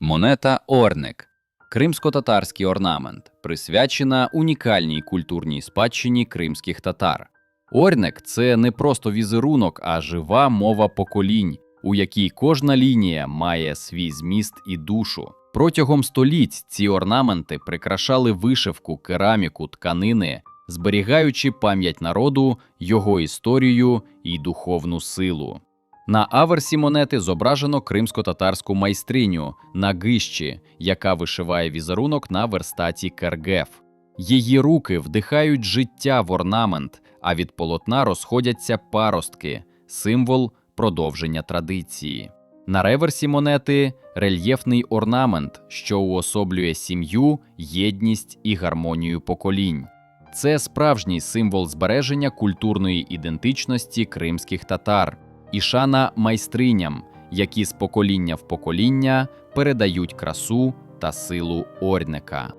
Монета Орник кримсько-татарський орнамент, присвячена унікальній культурній спадщині кримських татар. Орник це не просто візерунок, а жива мова поколінь, у якій кожна лінія має свій зміст і душу. Протягом століть ці орнаменти прикрашали вишивку, кераміку, тканини, зберігаючи пам'ять народу, його історію і духовну силу. На аверсі монети зображено кримсько-татарську майстриню Нагищі, яка вишиває візерунок на верстаті кергеф. Її руки вдихають життя в орнамент, а від полотна розходяться паростки, символ продовження традиції. На реверсі монети рельєфний орнамент, що уособлює сім'ю, єдність і гармонію поколінь. Це справжній символ збереження культурної ідентичності кримських татар і шана майстриням, які з покоління в покоління передають красу та силу орника.